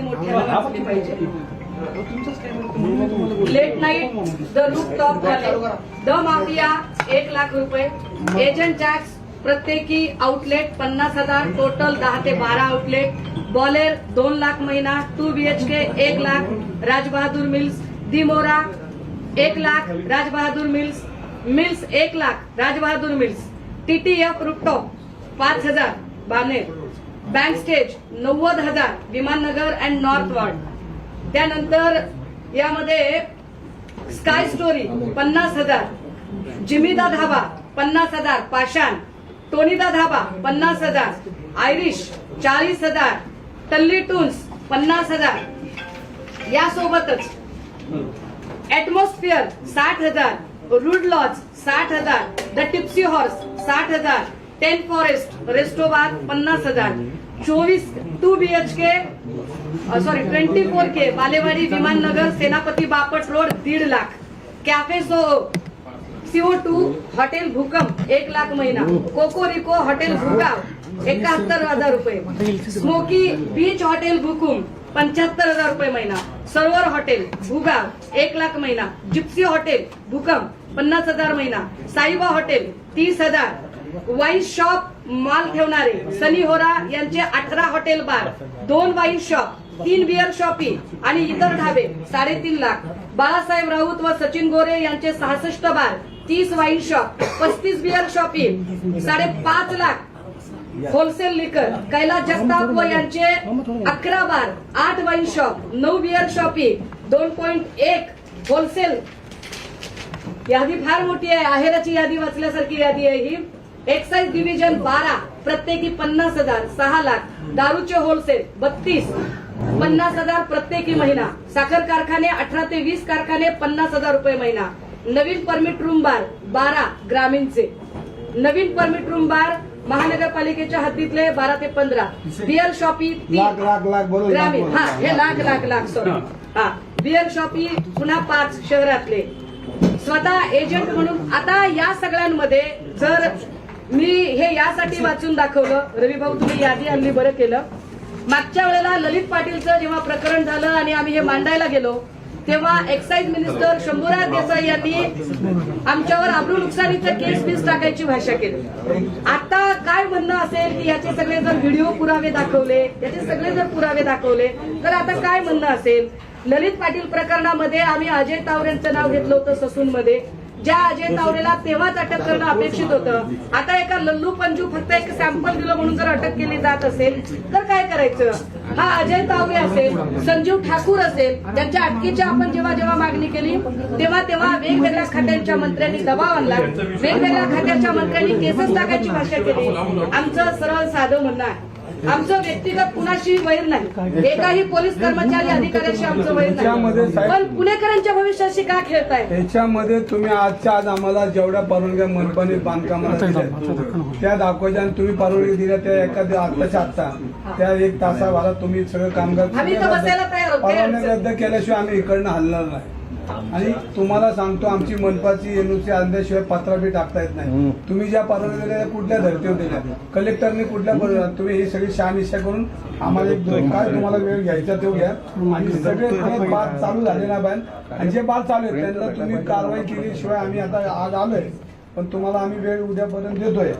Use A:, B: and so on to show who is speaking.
A: वाचली पाहिजे. Late night the rooftop वाले द माफिया एक लाख रुपये. एजंट टॅक्स प्रत्येकी आउटलेट पन्नास हजार. टोटल दहा ते बारा आउटलेट बॉलेर दोन लाख महिना. टू बीएचके एक लाख. राजबहादूर मिल्स. दिमोरा एक लाख. राजबहादूर मिल्स. मिल्स एक lakh. Rajbahadur mills. TTF rooftop पाच हजार. बानेर बँक स्टेज नव्वद हजार विमाननगर अँड नॉर्थ वॉर्ड त्यानंतर यामध्ये स्काय स्टोरी पन्नास हजार. जिमीदा धाबा पन्नास हजार. पाषाण. टोनिदा धाबा पन्नास हजार. आयरिश चाळीस हजार. टल्ली टून्स पन्नास हजार. यासोबतच ऍटमॉस्फिअर साठ हजार. रूड लॉज साठ हजार. द टिप्सी हॉर्स साठ हजार. टेन फॉरेस्ट रेस्टोबार पन्नास हजार. चोवीस two B H K sorry twenty four K Balewadi Vimannagar Senapati Bapat road दीड lakh. Cafe so CO two hotel भूकंप एक लाख महिना. कोकोरिको हॉटेल भूगाव एकाहत्तर हजार रुपये. स्मोकी बीच हॉटेल भूकुम पंच्याहत्तर हजार रुपये महिना. सरोवर हॉटेल भूगाव एक लाख महिना. जिप्सी हॉटेल भूकंप पन्नास हजार महिना. साईबा हॉटेल तीस हजार. वाईन शॉप माल ठेवणारे सनी होरा यांचे अठरा हॉटेल बार दोन वाईन शॉप तीन बिअर शॉपी आणि इतर ढाबे साडेतीन लाख. बाळासाहेब राऊत व सचिन गोरे यांचे सहासष्ट बार तीस वाईन शॉप पस्तीस बिअर शॉपी साडेपाच लाख. होलसेल लिकर कैलास जगताप व यांचे अकरा बार आठ वाईन शॉप नऊ बिअर शॉपी दोन पॉईंट एक होलसेल. यादी फार मोठी आहे आहेराची यादी वाचल्यासारखी यादी आहे ही. एक्साईज डिव्हिजन बारा प्रत्येकी पन्नास हजार सहा लाख दारूचे होलसेल बत्तीस पन्नास हजार प्रत्येकी महिना साखर कारखाने अठरा ते वीस कारखाने पन्नास हजार रुपये महिना नवीन परमिट रूम बार बारा ग्रामीणचे. नवीन परमिट रूम बार महानगरपालिकेच्या हद्दीतले बारा ते पंधरा. बिअर शॉपी ग्रामीण. हा हे लाख लाख लाख सॉरी हा बिअर शॉपी पुन्हा पाच शहरातले. स्वतः एजंट म्हणून आता या सगळ्यांमध्ये जर मी हे यासाठी वाचून दाखवलं. रवी भाऊ तुम्ही यादी आणली बरं केलं. मागच्या वेळेला ललित पाटीलचं जेव्हा प्रकरण झालं आणि आम्ही हे मांडायला गेलो तेव्हा एक्साईज मिनिस्टर शंभूराज देसाई यांनी आमच्यावर आबरू नुकसानीचं केस बीस टाकायची भाषा केली. आता काय म्हणणं असेल की याचे सगळे जर व्हिडिओ पुरावे दाखवले याचे सगळे जर पुरावे दाखवले तर आता काय म्हणणं असेल? ललित पाटील प्रकरणामध्ये आम्ही अजय तावरेंचं नाव घेतलं होतं ससूनमध्ये. ज्या अजय तावरेला तेव्हाच अटक करणं अपेक्षित होतं. आता एका लल्लू पंजू फक्त एक सॅम्पल दिलं म्हणून जर अटक केली जात असेल तर काय करायचं? हा अजय तावरे असेल संजीव ठाकूर असेल त्यांच्या अटकेची आपण जेव्हा जेव्हा मागणी केली तेव्हा तेव्हा वेगवेगळ्या खात्यांच्या मंत्र्यांनी दबाव आणला. वेगवेगळ्या खात्याच्या मंत्र्यांनी केसच टाकायची भाषा केली. आमचं सरळ साधं म्हणणं आहे. आमचं व्यक्तिगत कुणाशी वैर नाही. एकाही पोलीस कर्मचारी अधिकाऱ्याशी आमचं वैर नाही. पण पुणेकरांच्या भविष्याशी का खेळताय?
B: त्याच्यामध्ये तुम्ही आजच्या आज आम्हाला जेवढ्या परवानग्या मनपाने बांधकामाला दिल्या त्या दाखवायच्या तुम्ही परवानगी दिल्या त्या एखाद्या आत्ताच्या आत्ता. त्या एक तासाभरात तुम्ही सगळं कामगार परवानगी रद्द केल्याशिवाय आम्ही इकडनं हलणार नाही. आणि तुम्हाला सांगतो आमची मनपाची एनओसी आणल्याशिवाय पत्रा बी टाकता येत नाही. तुम्ही ज्या परवानगी दिल्या त्या कुठल्या धर्तीवर दिल्या? कलेक्टरने कुठल्या पर- तुम्ही ही सगळी शहानिशा करून आम्हाला एक काय तुम्हाला वेळ घ्यायचा तो घ्या. आणि सगळे बाद चालू झाले ना बाय आणि जे बाद चालू आहेत त्यांना तुम्ही कारवाई केल्याशिवाय आम्ही आता आज आलोय. पण तुम्हाला आम्ही वेळ उद्यापर्यंत देतोय.